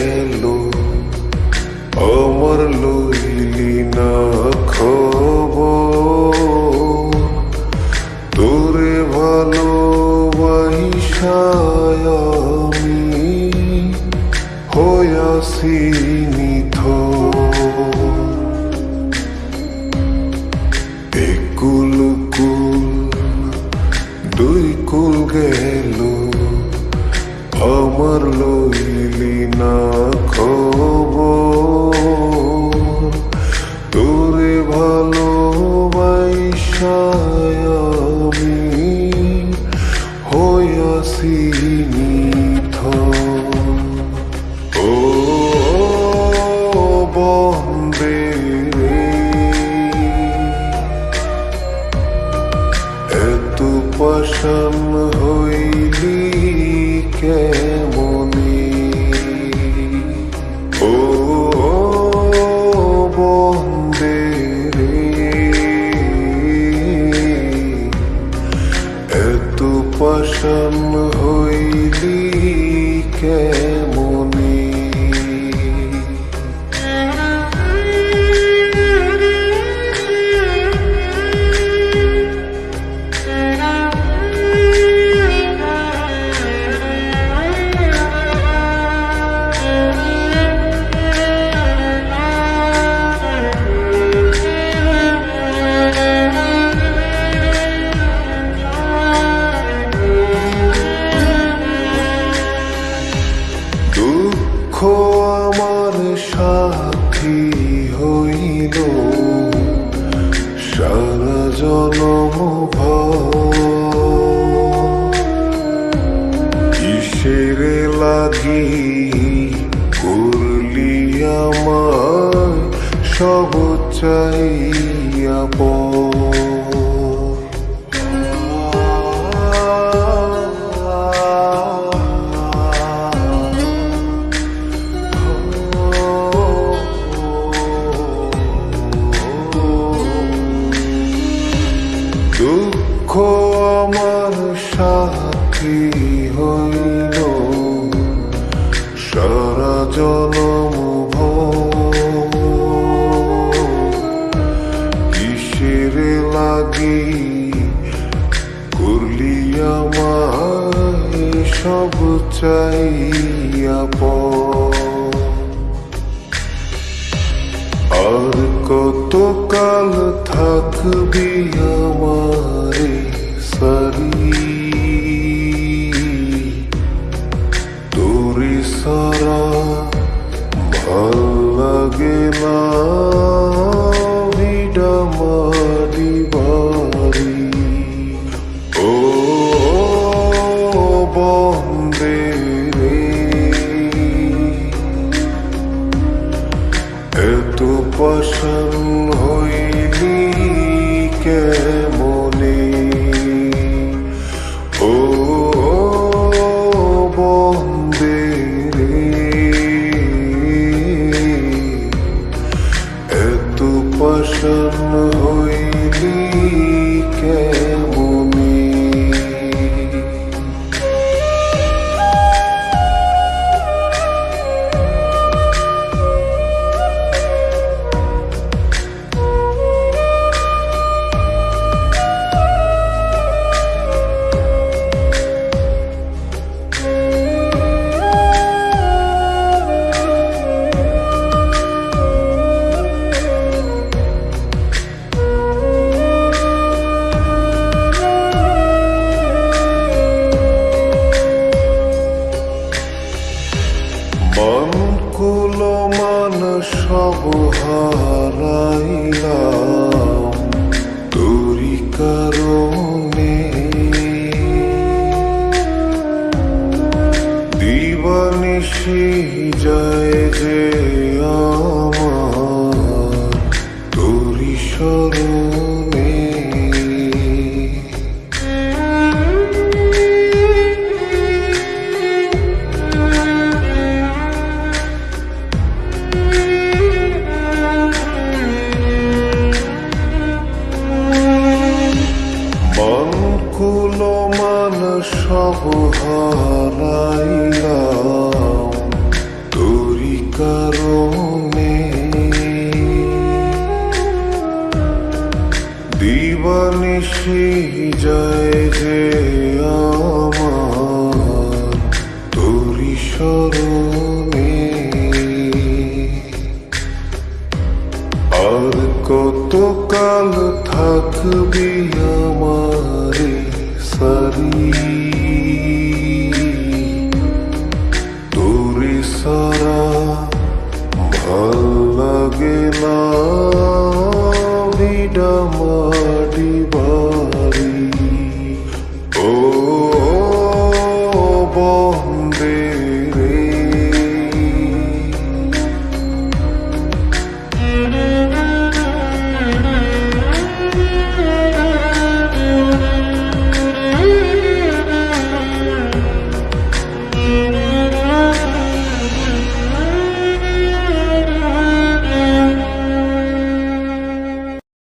গেল। অমর লইলি না খব তোরে ভালো আমি হয়াসি নিথ একুল কুল, দুই কুল গেলো। আমার লইলি না খব তোরে ভালো আমি হইয়াছি নিথ ও বন্দে এত পাশান হইলি কেমনি লাগি করলি আমার সব চাইয়া দুঃখ আমার সাথী পাশান হইলি কেমনে? ও বন্দে এত পাশান হইলি মন কুলো মান সব হারাইলাম তোরি কারণে দিবানিশি যায় যে আমার আর কত কাল থাকবি